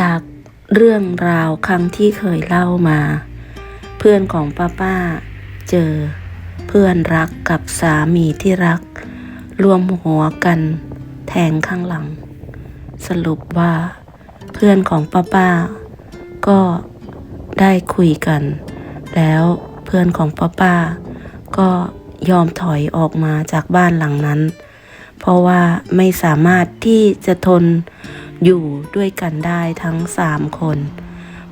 จากเรื่องราวครั้งที่เคยเล่ามา เพื่อนของป้าป้า เจอ เพื่อนรักกับสามีที่รัก รวมหัวกัน แทงข้างหลัง สรุปว่า เพื่อนของป้าป้า ก็ได้คุยกัน แล้วเพื่อนของป้าป้า ก็ยอมถอยออกมาจากบ้านหลังนั้น เพราะว่าไม่สามารถที่จะทน อยู่ด้วยกันได้ทั้งสามคน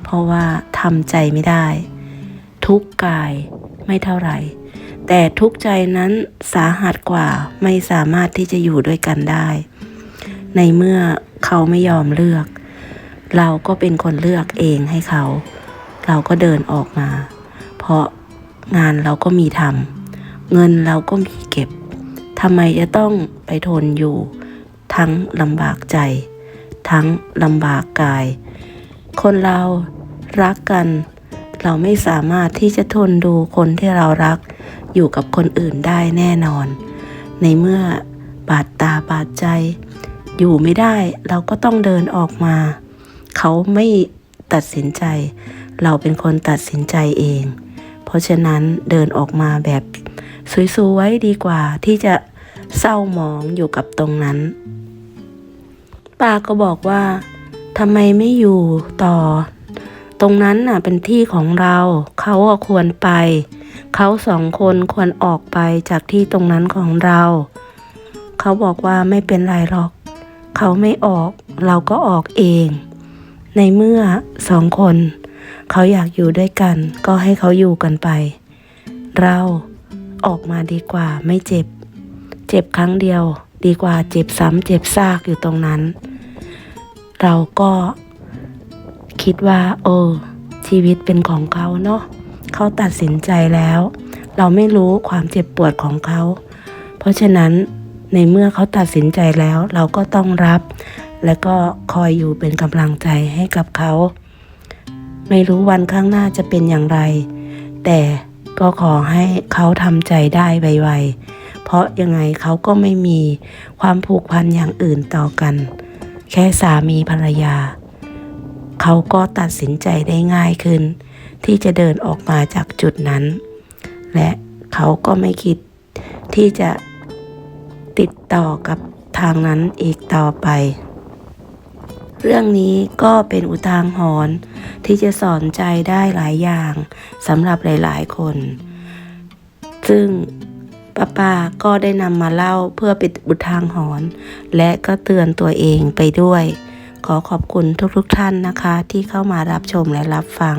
เพราะว่าทำใจไม่ได้ ทุกข์กายไม่เท่าไหร่ แต่ทุกข์ใจนั้นสาหัสกว่าไม่สามารถที่จะอยู่ด้วยกันได้ ในเมื่อเขาไม่ยอมเลือก เราก็เป็นคนเลือกเองให้เขา เราก็เดินออกมา เพราะงานเราก็มีทำเงินเราก็มีเก็บทำไมจะต้องไปทนอยู่ทั้งลำบากใจ ทั้งลำบากกาย คนเรารักกัน เราไม่สามารถที่จะทนดูคนที่เรารักอยู่กับคนอื่นได้แน่นอน ในเมื่อบาดตาบาดใจ อยู่ไม่ได้เราก็ต้องเดินออกมา เขาไม่ตัดสินใจ เราเป็นคนตัดสินใจเอง เพราะฉะนั้นเดินออกมาแบบสวยๆดีกว่าที่จะเศร้าหมองอยู่กับตรงนั้น ป้าก็บอกว่าทำไมไม่อยู่ต่อ ตรงนั้นน่ะเป็นที่ของเรา เขาควรไป เขาสองคนควรออกไปจากที่ตรงนั้นของเรา เขาบอกว่าไม่เป็นไรหรอก เขาไม่ออกเราก็ออกเอง ในเมื่อสองคน เขาอยากอยู่ด้วยกัน ก็ให้เขาอยู่กันไป เราออกมาดีกว่าไม่เจ็บ เจ็บครั้งเดียว ดีกว่าเจ็บซ้ำเจ็บซากอยู่ตรงนั้น เราก็คิดว่า เออ ชีวิตเป็นของเขาเนาะเขาตัดสินใจแล้ว เราไม่รู้ความเจ็บปวดของเขา เพราะฉะนั้นในเมื่อเขาตัดสินใจแล้ว เราก็ต้องรับ และก็คอยอยู่เป็นกำลังใจให้กับเขา ไม่รู้วันข้างหน้าจะเป็นอย่างไร แต่ก็ขอให้เขาทำใจได้ไวๆเพราะยังไงเขาก็ไม่มีความผูกพันอย่างอื่นต่อกัน แค่สามีภรรยา เขาก็ตัดสินใจได้ง่ายขึ้น ที่จะเดินออกมาจากจุดนั้น และเขาก็ไม่คิดที่จะติดต่อกับทางนั้นอีกต่อไป เรื่องนี้ก็เป็นอุทาหรณ์ที่จะสอนใจได้หลายอย่างสำหรับหลาย ๆ คน ซึ่ง ป้าป้าก็ได้นำมาเล่าเพื่อเป็นอุทางหรณ์และก็เตือนตัวเองไปด้วย ขอขอบคุณทุกๆท่านนะคะ ที่เข้ามารับชมและรับฟัง